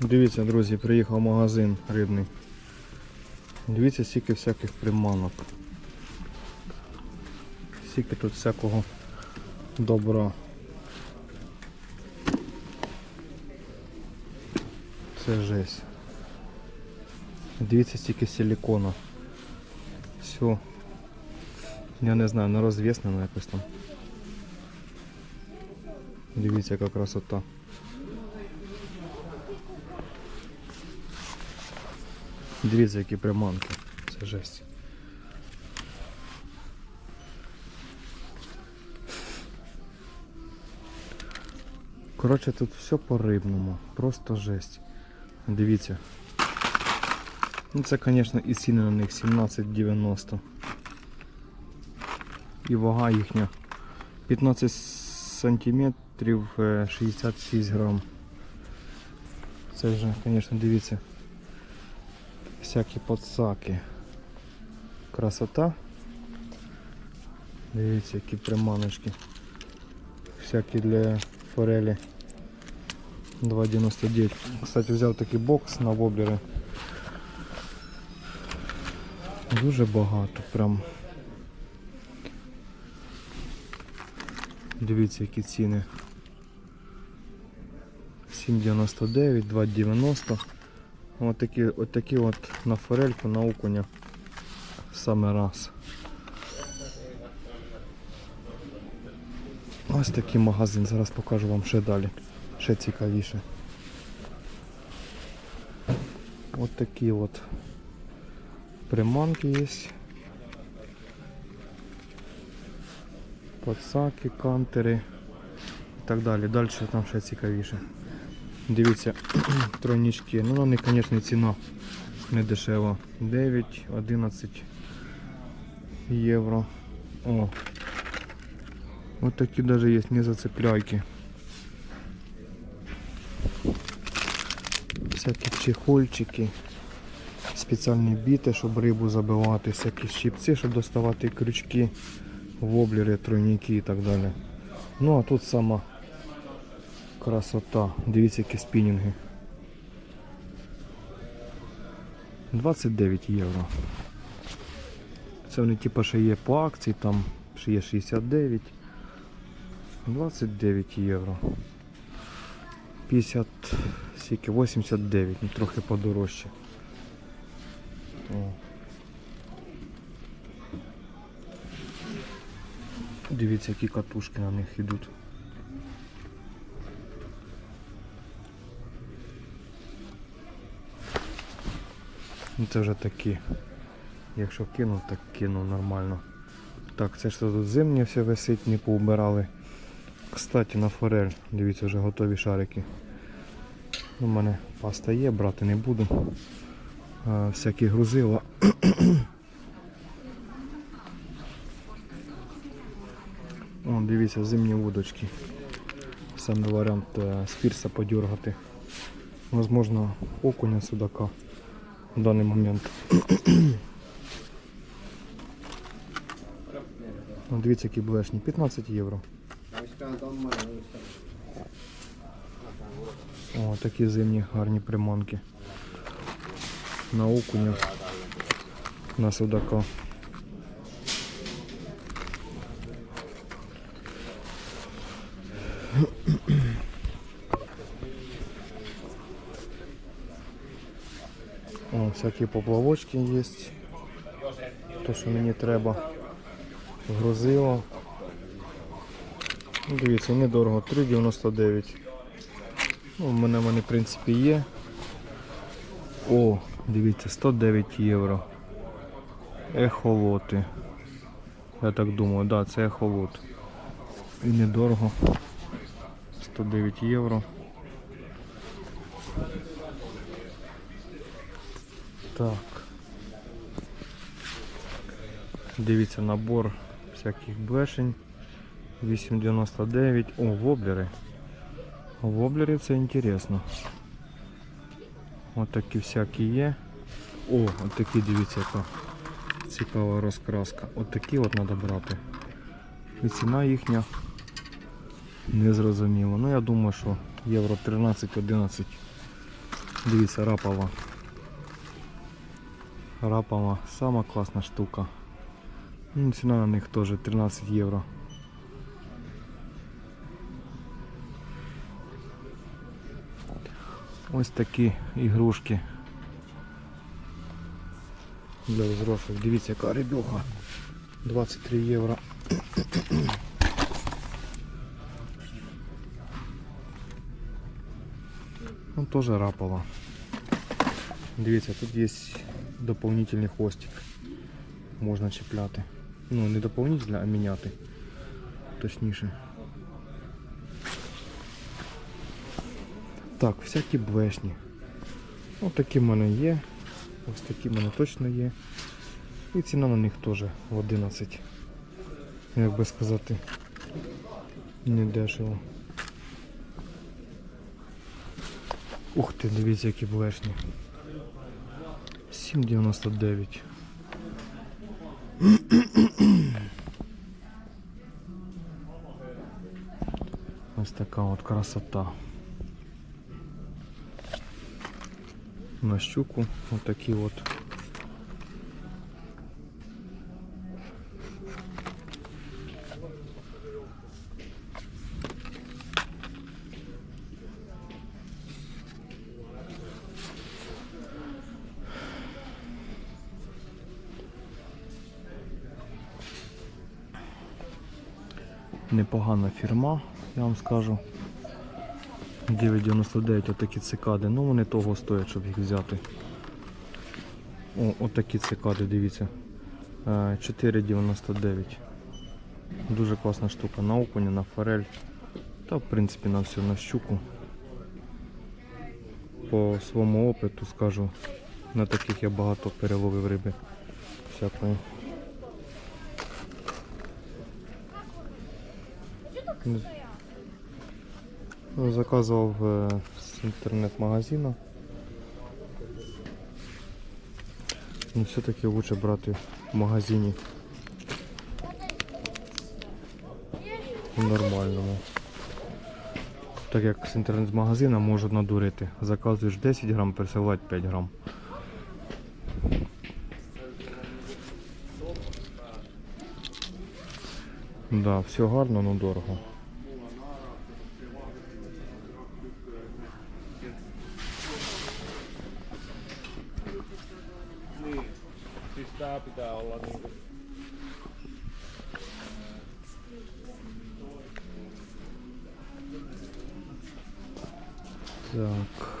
Дивіться, друзі, приїхав магазин рибний. Дивіться, скільки всяких приманок. Скільки тут всякого добра. Це жесть. Дивіться, стільки силикона. Все. Я не знаю, на розвіснено якось там. Дивіться, яка красота. Дивіться, які приманки. Це жесть. Коротше, тут все по рибному. Просто жесть. Дивіться. Ну це, звісно, і ціни на них 17,90. І вага їхня 15 сантиметрів е, 66 грам. Це вже, звісно, дивіться. Всякі подсаки. Красота. Дивіться, які приманочки. Всякі для форелі. 2,99. Кстати, взяв такий бокс на воблери. Дуже багато прям. Дивіться, які ціни. 7,99, 2,90. От такі, от такі от на форельку, на окуня. Саме раз. Ось такий магазин, зараз покажу вам ще далі. Ще цікавіше. От такі от приманки є. Подсаки, кантери і так далі. Далі там ще цікавіше. Дивіться, тройнички. Ну них, звісно, ціна не дешева. 9-11 євро. О. Ось такі навіть є не зацепляйки. Всякі чехольчики, спеціальні біти, щоб рибу забивати, всякі щипці, щоб доставати крючки, воблери, тройники і так далі. Ну а тут сама красота. Дивіться, які спінінги. 29 євро. Це вони типу ще є по акції, там ще є 69. 29 євро. 50, скільки, 89, ну трохи подорожче. О. Дивіться, які катушки на них йдуть. Ну це вже такі. Якщо кинув, так кинув нормально. Так, це ж тут зимнє все висить, не поубирали. Кстати, на форель, дивіться, вже готові шарики. У мене паста є, брати не буду. А, всякі грузила. О, дивіться, зимні вудочки. Саме варіант е, з пірса подергати. Возможно, окуня судака в даний момент. О, дивіться, які блешні. 15 євро. О, такі зимні гарні приманки. На окуня, на судака. О, всякі поплавочки є. То, що мені треба. Грузило. Ну, Дивіться, недорого, 3,99. Ну, у мене вони, в принципі, є. О, дивіться, 109 євро. Ехолоти. Я так думаю, да, це ехолот. І недорого. 109 євро. Так. Дивіться набор всяких блешень. 8,99. О, воблери. Воблери це інтересно. Ось такі всякі є. О, от такі дивіться, яка цікава розкраска. От такі от треба брати. І ціна їхня не зрозуміла. Ну я думаю, що євро 13-11 Дивіться, рапова. Рапова, сама класна штука. Ну, ціна на них теж 13 євро. Ось такі ігрушки для взрослих. Дивіться, яка рибюха. 23 євро. Ну, тоже рапова. Дивіться, тут є дополнительний хвостик. Можна чіпляти. Ну, не дополнительний, а міняти. Точніше. Так, всякі блешні. Ось такі в мене є. Ось такі в мене точно є. І ціна на них теж в 11. Як би сказати, не дешево. Ух ти, дивіться, які блешні. 7,99. Ось така от красота. На щуку отакі от. Непогана фірма, я вам скажу. 9,99 отакі цикади. Ну вони того стоять, щоб їх взяти. О, отакі цикади, дивіться. Е, 4,99. Дуже класна штука. На окуня, на форель. Та в принципі на все, на щуку. По своєму опиту скажу, на таких я багато переловив риби всякої. Ну, Заказував е, з інтернет-магазину. Ну, все-таки лучше брати в магазині. В нормальному. Так як з інтернет-магазина можуть надурити. Заказуєш 10 грам, присилають 5 грам. Да, все гарно, но дорого. Siis tää pitää olla niinku... Так.